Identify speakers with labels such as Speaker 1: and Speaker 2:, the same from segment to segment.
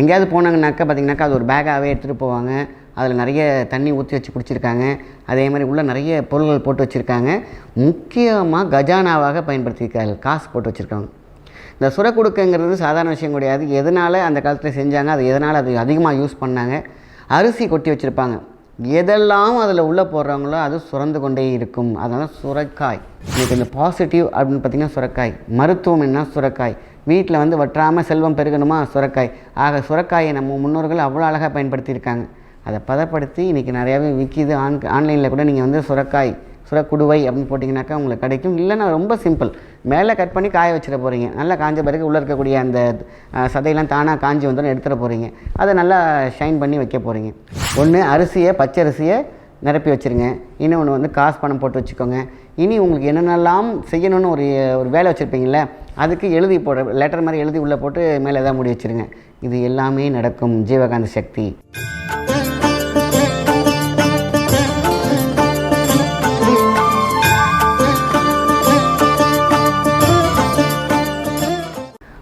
Speaker 1: எங்கேயாவது போனாங்கனாக்கா பார்த்தீங்கன்னாக்கா அது ஒரு பேக்காகவே எடுத்துகிட்டு போவாங்க. அதில் நிறைய தண்ணி ஊற்றி வச்சு குடிச்சிருக்காங்க. அதே மாதிரி உள்ள நிறைய பொருள்கள் போட்டு வச்சுருக்காங்க. முக்கியமாக கஜானாவாக பயன்படுத்தியிருக்காங்க காசு போட்டு வச்சுருக்காங்க இந்த சுரக்குடுக்கைங்கிறது சாதாரண விஷயம் கிடையாது. எதனால் அந்த காலத்தில் செஞ்சாங்க? அது எதனால் அது அதிகமாக யூஸ் பண்ணாங்க? அரிசி கொட்டி வச்சுருப்பாங்க. எதெல்லாம் அதில் உள்ளே போடுறாங்களோ அது சுரந்து கொண்டே இருக்கும். அதனால் சுரக்காய். இன்னைக்கு இந்த பாசிட்டிவ் அப்படின்னு பார்த்தீங்கன்னா சுரக்காய். மருத்துவம் என்ன? சுரக்காய். வீட்டில் வந்து வற்றாமல் செல்வம் பெருகணுமா? சுரக்காய். ஆக சுரக்காயை நம்ம முன்னோர்கள் அவ்வளோ அழகாக பயன்படுத்தியிருக்காங்க. அதை பதப்படுத்தி இன்றைக்கி நிறையாவே விற்கிது ஆன் ஆன்லைனில் கூட நீங்கள் வந்து சுரக்காய் சுரக்குடுவை அப்படின்னு போட்டிங்கனாக்கா உங்களுக்கு கிடைக்கும். இல்லைன்னா ரொம்ப சிம்பிள். மேலே கட் பண்ணி காய வச்சிட போகிறீங்க. நல்லா காஞ்ச பிறகு உள்ளே இருக்கக்கூடிய அந்த சதையெல்லாம் தானாக காஞ்சி வந்தோன்னு எடுத்துகிட்டு போகிறீங்க. அதை நல்லா ஷைன் பண்ணி வைக்க போகிறீங்க. ஒன்று அரிசியை பச்சை அரிசியை நிரப்பி வச்சுருங்க. இன்னொன்று வந்து காசு பணம் போட்டு வச்சுக்கோங்க. இனி உங்களுக்கு என்னென்னலாம் செய்யணும்னு ஒரு ஒரு வேலை வச்சுருப்பீங்களே அதுக்கு எழுதி போட லெட்டர் மாதிரி எழுதி உள்ளே போட்டு மேலே எதாவது முடி வச்சுருங்க. இது எல்லாமே நடக்கும். ஜீவகாந்த சக்தி.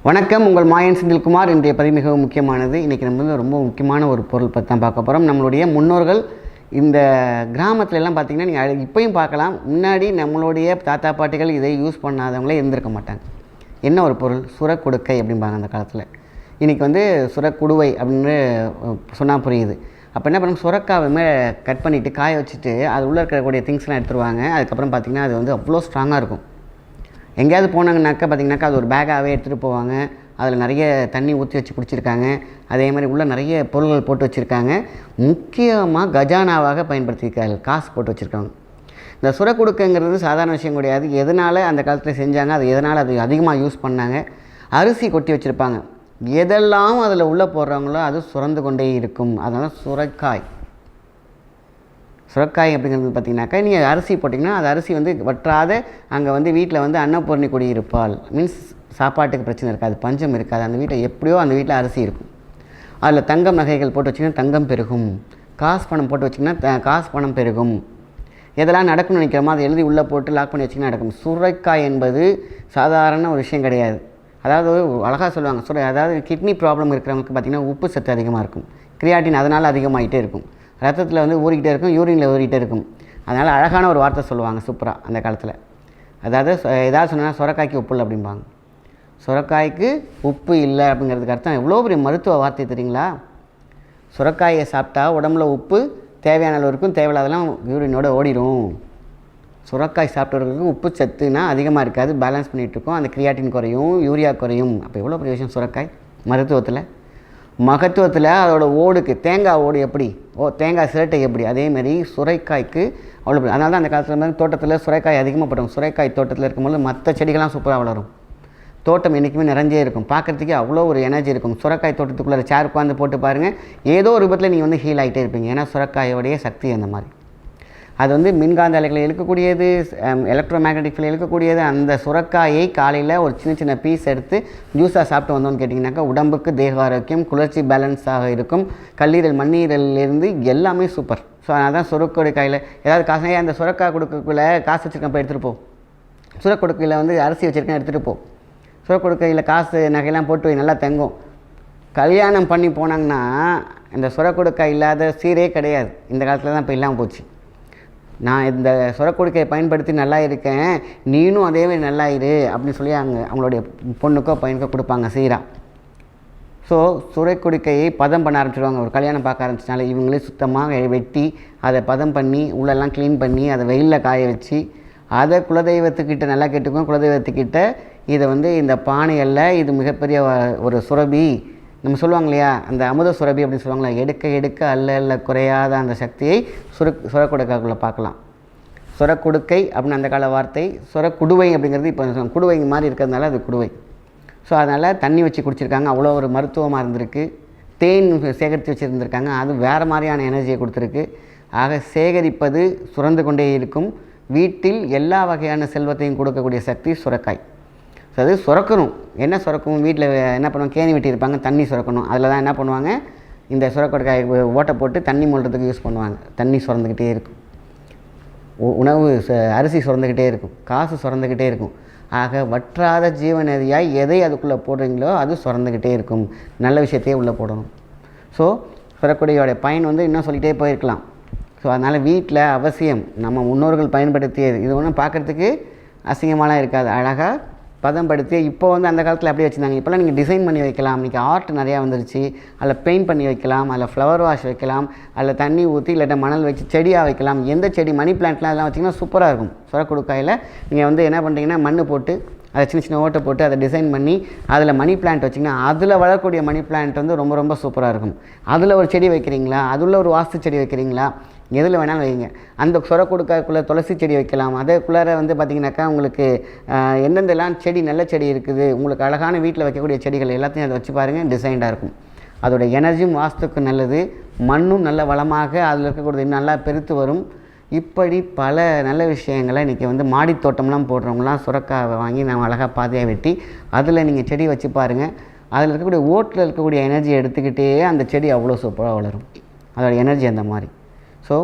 Speaker 1: வணக்கம். உங்கள் மாயன் செந்தில்குமார். இன்றைய பதிவு மிகவும் முக்கியமானது. இன்றைக்கி நம்ம வந்து ரொம்ப முக்கியமான ஒரு பொருள் பற்றி தான் பார்க்க போகிறோம் நம்மளுடைய முன்னோர்கள் இந்த கிராமத்துல எல்லாம் பார்த்தீங்கன்னா நீங்கள் இப்பயும் பார்க்கலாம். முன்னாடி நம்மளுடைய தாத்தா பாட்டிகள் இதை யூஸ் பண்ணாதவங்களே இருந்திருக்க மாட்டாங்க. என்ன ஒரு பொருள்? சுரக்குடுக்கை அப்படிம்பாங்க அந்த காலத்தில். இன்றைக்கி வந்து சுரக்குடுவை அப்படின்னு சொன்னால் புரியுது. அப்போ என்ன பண்ணும் சுரக்காவுமே கட் பண்ணிவிட்டு காய வச்சுட்டு அது உள்ளே இருக்கக்கூடிய திங்ஸ்லாம் எடுத்துருவாங்க. அதுக்கப்புறம் பார்த்திங்கன்னா அது வந்து அவ்வளோ ஸ்ட்ராங்காக இருக்கும். எங்கேயாவது போனாங்கனாக்கா பார்த்தீங்கன்னாக்கா அது ஒரு பேக்காகவே எடுத்துகிட்டு போவாங்க. அதில் நிறைய தண்ணி ஊற்றி வச்சு குடிச்சிருக்காங்க. அதே மாதிரி உள்ள நிறைய பொருள்கள் போட்டு வச்சுருக்காங்க. முக்கியமாக கஜானாவாக பயன்படுத்தியிருக்காங்க காசு போட்டு வச்சுருக்காங்க இந்த சுரக்குடுக்கைங்கிறது சாதாரண விஷயம் கிடையாது. எதனால் அந்த காலத்தில் செஞ்சாங்க அது எதனால் அது அதிகமாக யூஸ் பண்ணாங்க அரிசி கொட்டி வச்சுருப்பாங்க. எதெல்லாம் அதில் உள்ளே போடுறாங்களோ அது சுரந்து கொண்டே இருக்கும். அதனால் சுரக்காய். சுரக்காய் அப்படிங்கிறது பார்த்தீங்கன்னாக்கா நீங்கள் அரிசி போட்டிங்கன்னா அது அரிசி வந்து வற்றாத அங்கே வந்து வீட்டில் வந்து அன்னபூர்ணி கொடி இருப்பாள். மீன்ஸ் சாப்பாட்டுக்கு பிரச்சனை இருக்காது பஞ்சம் இருக்காது. அந்த வீட்டில் எப்படியோ அந்த வீட்டில் அரிசி இருக்கும். அதில் தங்கம் நகைகள் போட்டு வச்சிங்கன்னா தங்கம் பெருகும். காசு பணம் போட்டு வச்சிங்கன்னா த- காசு பணம் பெருகும். எதெல்லாம் நடக்கணும்னு நினைக்கிறோமோ அதை எழுதி உள்ளே போட்டு லாக் பண்ணி வச்சிங்கன்னா நடக்கும். சுரைக்காய் என்பது சாதாரண ஒரு விஷயம் கிடையாது. அதாவது அழகாக சொல்லுவாங்க சுரை அதாவது கிட்னி ப்ராப்ளம் இருக்கிறவங்களுக்கு பார்த்திங்கன்னா உப்பு சத்து அதிகமாக இருக்கும். கிரியாட்டின் அதனால் அதிகமாகிட்டே இருக்கும். ரத்தத்தில் வந்து ஊறிக்கிட்டே இருக்கும் யூரினில் ஊறிக்கிட்டே இருக்கும். அதனால் அழகான ஒரு வார்த்தை சொல்லுவாங்க சூப்பராக அந்த காலத்தில். அதாவது ஏதாவது சொன்னால் சுரக்காய்க்கு உப்பு இல்லை அப்படிம்பாங்க. சுரக்காய்க்கு உப்பு இல்லை அப்படிங்கிறதுக்கு அர்த்தம். எவ்வளோ பெரிய மருத்துவ வார்த்தை தெரியுங்களா? சுரக்காயை சாப்பிட்டா உடம்புல உப்பு தேவையான அளவுக்கும் தேவையில்லாதெல்லாம் யூரினோட ஓடிடும் சுரக்காய் சாப்பிட்டவர்களுக்கு உப்பு சத்துனா அதிகமாக இருக்காது. பேலன்ஸ் பண்ணிகிட்ருக்கோம். அந்த கிரியாட்டின் குறையும் யூரியா குறையும். அப்போ எவ்வளோ பெரிய விஷயம் சுரக்காய்? மருத்துவத்தில். மகத்துவத்தில் அதோட ஓடுக்கு தேங்காய் ஓடு எப்படி? ஓ தேங்காய் சிரட்டை எப்படி? அதேமாரி சுரைக்காய்க்கு அவ்வளோ அதனால தான் அந்த காலத்தில் வந்து தோட்டத்தில் சுரைக்காய் அதிகமாக போட்டோம் சுரைக்காய் தோட்டத்தில் இருக்கும்போது மற்ற செடிகள்லாம் சூப்பராக வளரும். தோட்டம் என்றைக்குமே நிறைஞ்சே இருக்கும். பார்க்குறதுக்கே அவ்வளோ ஒரு எனர்ஜி இருக்கும். சுரக்காய் தோட்டத்துக்குள்ளே சேர் உட்காந்து போட்டு பாருங்கள் ஏதோ ஒரு விபத்தில் நீங்கள் வந்து ஹீல் ஆகிட்டே இருப்பீங்க. ஏன்னா சுரக்காயோடைய சக்தி அந்த மாதிரி. அது வந்து மின்காந்த அலைகளை இழுக்கக்கூடியது எலக்ட்ரோ மேக்னெட்டிக் இழுக்கக்கூடியது. அந்த சுரக்காயை காலையில் ஒரு சின்ன சின்ன பீஸ் எடுத்து ஜூஸாக சாப்பிட்டு வந்தோம்னு கேட்டிங்கனாக்கா உடம்புக்கு தேக ஆரோக்கியம் குளிர்ச்சி பேலன்ஸாக இருக்கும். கல்லீரல் மண்ணீரல்லேருந்து எல்லாமே சூப்பர் ஸோ அதனால் தான் சுரக்கோடு காயில் ஏதாவது காசு அந்த சுரக்காய் கொடுக்கக்குள்ள காசு வச்சுருக்கேன் போய் எடுத்துகிட்டு போ. சுரக்கொடுக்கையில் வந்து அரிசி வச்சுருக்கேன் எடுத்துகிட்டு போ. சுரக்கொடுக்கையில் காசு நகையெல்லாம் போட்டு நல்லா தங்கும். கல்யாணம் பண்ணி போனாங்கன்னா இந்த சுரக்குடுக்கை இல்லாத சீரே கிடையாது. இந்த காலத்தில் தான் இப்போ இல்லாமல் போச்சு. நான் இந்த சுரக்கொடுக்கையை பயன்படுத்தி நல்லா இருக்கேன். நீனும் அதே மாதிரி நல்லா இரு அப்படின்னு சொல்லி அவங்க அவங்களுடைய பொண்ணுக்கோ பையனுக்கோ கொடுப்பாங்க சீராக ஸோ சுரைக்குடுக்கையை பதம் பண்ண ஆரம்பிச்சிடுவாங்க ஒரு கல்யாணம் பார்க்க ஆரம்பிச்சினால இவங்களே சுத்தமாக வெட்டி அதை பதம் பண்ணி உள்ளெல்லாம் க்ளீன் பண்ணி அதை வெயிலில் காய வச்சு அதை குலதெய்வத்துக்கிட்ட நல்லா கேட்டுக்கும் குலதெய்வத்துக்கிட்ட இதை வந்து இந்த பானைகளில் இது மிகப்பெரிய ஒரு சுரபி. நம்ம சொல்லுவாங்க இல்லையா அந்த அமுத சுரபி அப்படின்னு சொல்லுவாங்களா எடுக்க எடுக்க அல்ல அல்ல குறையாத அந்த சக்தியை சுர சுரக்குடுக்காக்குள்ளே பார்க்கலாம். சுரக்குடுக்கை அப்படின்னு அந்த கால வார்த்தை சுரக்குடுவை அப்படிங்கிறது இப்போ குடுவை மாதிரி இருக்கிறதுனால அது குடுவை. ஸோ அதனால் தண்ணி வச்சு குடிச்சிருக்காங்க. அவ்வளோ ஒரு மருத்துவமாக இருந்திருக்கு. தேன் சேகரித்து வச்சுருந்துருக்காங்க. அது வேறு மாதிரியான எனர்ஜியை கொடுத்துருக்கு. ஆக சேகரிப்பது சுரந்து கொண்டே இருக்கும். வீட்டில் எல்லா வகையான செல்வத்தையும் கொடுக்கக்கூடிய சக்தி சுரக்காய். ஸோ அது சுரக்கணும். என்ன சுரக்கும் வீட்டில் என்ன பண்ணுவாங்க? கேணி வெட்டியிருப்பாங்க தண்ணி சுரக்கணும். அதில் தான் என்ன பண்ணுவாங்க? இந்த சுரக்கொடுக்காய் ஓட்டை போட்டு தண்ணி மூடுறதுக்கு யூஸ் பண்ணுவாங்க. தண்ணி சுரந்துக்கிட்டே இருக்கும். உ- உணவு ச- அரிசி சுரந்துக்கிட்டே இருக்கும். காசு சுரந்துக்கிட்டே இருக்கும். ஆக வற்றாத ஜீவநதியாய் எதை அதுக்குள்ளே போடுறீங்களோ அது சுரந்துக்கிட்டே இருக்கும். நல்ல விஷயத்தையே உள்ளே போடணும். ஸோ சுரக்குடியோட பயன் வந்து இன்னும் சொல்லிகிட்டே போயிருக்கலாம். ஸோ அதனால் வீட்டில் அவசியம் நம்ம முன்னோர்கள் பயன்படுத்தியது. இது ஒன்றும் பார்க்குறதுக்கு அசிங்கமாலாம் இருக்காது. அழகாக பதம்படுத்தி இப்போ வந்து அந்த காலத்தில் அப்படியே வச்சுருந்தாங்க. இப்போலாம் நீங்கள் டிசைன் பண்ணி வைக்கலாம். இன்றைக்கி ஆர்ட் நிறையா வந்துருச்சு. அதில் பெயிண்ட் பண்ணி வைக்கலாம். அதில் ஃப்ளவர் வாஷ் வைக்கலாம். அதில் தண்ணி ஊற்றி இல்லாட்ட மணல் வச்சு செடியாக வைக்கலாம். எந்த செடி மணி பிளான்ட்லாம் அதெல்லாம் வச்சிங்கன்னா சூப்பராக இருக்கும். சுரக்குடுக்காயில் நீங்கள் வந்து என்ன பண்ணுறீங்கன்னா மண் போட்டு அதை சின்ன சின்ன ஓட்டை போட்டு அதை டிசைன் பண்ணி அதில் மணி பிளான்ட் வச்சிங்கன்னா அதில் வளரக்கூடிய மணி பிளான்ட் வந்து ரொம்ப ரொம்ப சூப்பராக இருக்கும். அதில் ஒரு செடி வைக்கிறீங்களா? அதில் ஒரு வாஸ்து செடி வைக்கிறீங்களா? எதில் வேணாலும் வைங்க. அந்த சொர கொடுக்கக்குள்ளே துளசி செடி வைக்கலாம். அதுக்குள்ளார வந்து பார்த்திங்கனாக்கா உங்களுக்கு எந்தெந்தெல்லாம் செடி நல்ல செடி இருக்குது உங்களுக்கு அழகான வீட்டில் வைக்கக்கூடிய செடிகள் எல்லாத்தையும் அதை வச்சு பாருங்கள் டிசைன்டாக இருக்கும். அதோட எனர்ஜியும் வாஸ்துக்கு நல்லது. மண்ணும் நல்ல வளமாக அதில் இருக்கக்கூடிய நல்லா பெருத்து வரும். இப்படி பல நல்ல விஷயங்களை இன்றைக்கி வந்து மாடி தோட்டம்லாம் போடுறவங்களாம் சுரக்காவை வாங்கி நம்ம அழகாக பாதையாக வெட்டி அதில் நீங்கள் செடி வச்சு பாருங்கள் அதில் இருக்கக்கூடிய ஓட்டில் இருக்கக்கூடிய எனர்ஜி எடுத்துக்கிட்டே அந்த செடி அவ்வளோ சூப்பராக வளரும். அதோடய எனர்ஜி அந்த மாதிரி. ஸோ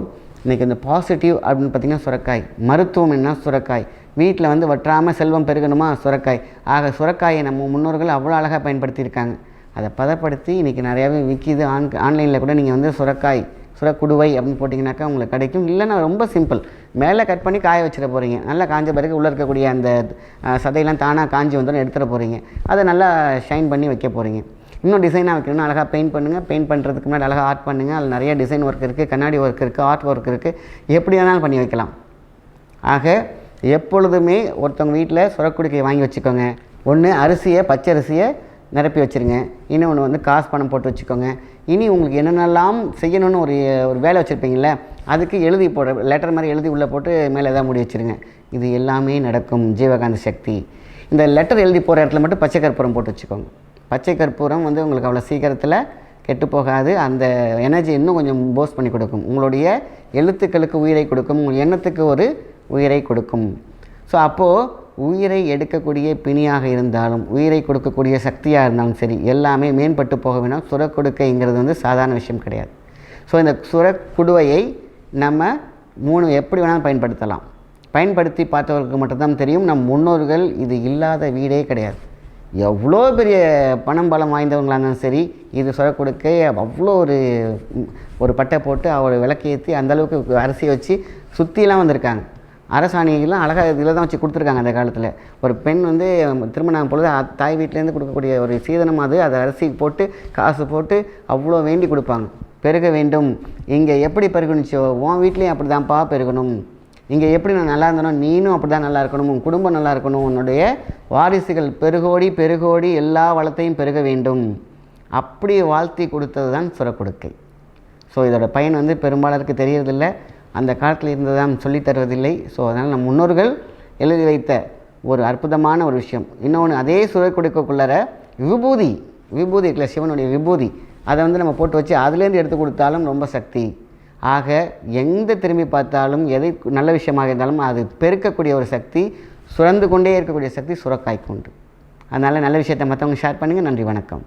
Speaker 1: இன்றைக்கி இந்த பாசிட்டிவ் அப்படின்னு பார்த்திங்கன்னா சுரக்காய். மருத்துவம் என்ன? சுரக்காய். வீட்டில் வந்து வற்றாமல் செல்வம் பெருகணுமா? சுரக்காய். ஆக சுரக்காயை நம்ம முன்னோர்கள் அவ்வளோ அழகாக பயன்படுத்தியிருக்காங்க. அதை பதப்படுத்தி இன்றைக்கி நிறையாவே விற்கிது ஆன் ஆன்லைனில் கூட நீங்கள் வந்து சுரக்காய் சுரக்குடுவை அப்படின்னு போட்டிங்கனாக்கா உங்களுக்கு கிடைக்கும். இல்லைன்னா ரொம்ப சிம்பிள் மேலே கட் பண்ணி காய வச்சிட போகிறீங்க நல்லா காஞ்ச பிறகு உள்ளே இருக்கக்கூடிய அந்த சதையெல்லாம் தானாக காஞ்சி வந்தோன்னு எடுத்துகிட்டு போகிறீங்க அதை நல்லா ஷைன் பண்ணி வைக்க போகிறீங்க இன்னும் டிசைனாக வைக்கணும்னா அழகாக பெயிண்ட் பண்ணுங்கள் பெயிண்ட் பண்ணுறதுக்கு முன்னாடி அழகாக ஆர்ட் பண்ணுங்கள் அதில் நிறைய டிசைன் ஒர்க் இருக்குது கண்ணாடி ஒர்க் இருக்குது ஆர்ட் ஒர்க் இருக்குது எப்படி வேணாலும் பண்ணி வைக்கலாம். ஆக எப்பொழுதுமே ஒருத்தவங்க வீட்டில் சுரக்குடிக்கை வாங்கி வச்சுக்கோங்க. ஒன்று அரிசியை பச்சை அரிசியை நிரப்பி வச்சுருங்க. இன்னொன்று வந்து காசு பணம் போட்டு வச்சுக்கோங்க. இனி உங்களுக்கு என்னென்னலாம் செய்யணும்னு ஒரு ஒரு வேலை வச்சுருப்பீங்களே அதுக்கு எழுதி போட லெட்டர் மாதிரி எழுதி உள்ளே போட்டு மேலே எதாவது முடி வச்சுருங்க. இது எல்லாமே நடக்கும். ஜீவகாந்த சக்தி. இந்த லெட்டர் எழுதி போகிற இடத்துல மட்டும் பச்சை கற்பூரம் போட்டு வச்சுக்கோங்க. பச்சை கற்பூரம் வந்து உங்களுக்கு அவ்வளோ சீக்கிரத்தில் கெட்டு போகாது. அந்த எனர்ஜி இன்னும் கொஞ்சம் போஸ்ட் பண்ணி கொடுக்கும். உங்களுடைய எழுத்துக்களுக்கு உயிரை கொடுக்கும். உங்கள் எண்ணத்துக்கு ஒரு உயிரை கொடுக்கும். ஸோ அப்போது உயிரை எடுக்கக்கூடிய பிணியாக இருந்தாலும் உயிரை கொடுக்கக்கூடிய சக்தியாக இருந்தாலும் சரி எல்லாமே மேம்பட்டு போக வேணும். சுரக்கொடுக்கைங்கிறது வந்து சாதாரண விஷயம் கிடையாது. ஸோ இந்த சுரக்குடுவையை நம்ம மூணு எப்படி வேணாலும் பயன்படுத்தலாம். பயன்படுத்தி பார்த்தவர்களுக்கு மட்டும்தான் தெரியும். நம் முன்னோர்கள் இது இல்லாத வீடே கிடையாது. எவ்வளோ பெரிய பணம் பலம் வாய்ந்தவங்களாக இருந்தாலும் சரி இது சொல்ல கொடுக்க அவ்வளோ ஒரு ஒரு பட்டை போட்டு அவரை விளக்கேற்றி அந்தளவுக்கு அரிசி வச்சு சுற்றிலாம் வந்திருக்காங்க. அரசாணிகள்லாம் அழகாக இதில் தான் வச்சு கொடுத்துருக்காங்க அந்த காலத்தில். ஒரு பெண் வந்து திருமணம் பொழுது தாய் வீட்டிலேருந்து கொடுக்கக்கூடிய ஒரு சீதனம் அது அதை அரிசி போட்டு காசு போட்டு அவ்வளோ வேண்டி கொடுப்பாங்க. பெருக வேண்டும். இங்கே எப்படி பெருகணுச்சோ உன் வீட்லேயும் அப்படி தான்ப்பா பெருகணும். இங்கே எப்படி நான் நல்லா இருந்தனோ நீனும் அப்படி தான் நல்லா இருக்கணும் உன் குடும்பம் நல்லா இருக்கணும் உன்னுடைய வாரிசுகள் பெருகோடி பெருகோடி எல்லா வளத்தையும் பெருக வேண்டும். அப்படி வாழ்த்தி கொடுத்தது தான் சுரக்கொடுக்கை. ஸோ இதோட பயன் வந்து பெரும்பாலருக்கு தெரியறதில்ல. அந்த காலத்தில் இருந்ததான் சொல்லித் தருவதில்லை. ஸோ அதனால் நம் முன்னோர்கள் எழுதி வைத்த ஒரு அற்புதமான ஒரு விஷயம். இன்னொன்று அதே சுரக்கொடுக்கக்குள்ளார விபூதி விபூதி இருக்குல்ல சிவனுடைய விபூதி அதை வந்து நம்ம போட்டு வச்சு அதுலேருந்து எடுத்து கொடுத்தாலும் ரொம்ப சக்தி. ஆக எந்த திரும்பி பார்த்தாலும் எதை நல்ல விஷயமாக இருந்தாலும் அது பெருக்கக்கூடிய ஒரு சக்தி சுரந்து கொண்டே இருக்கக்கூடிய சக்தி சுரக்காய்க்கு உண்டு. அதனால் நல்ல விஷயத்தை மற்றவங்க ஷேர் பண்ணுங்கள் நன்றி வணக்கம்.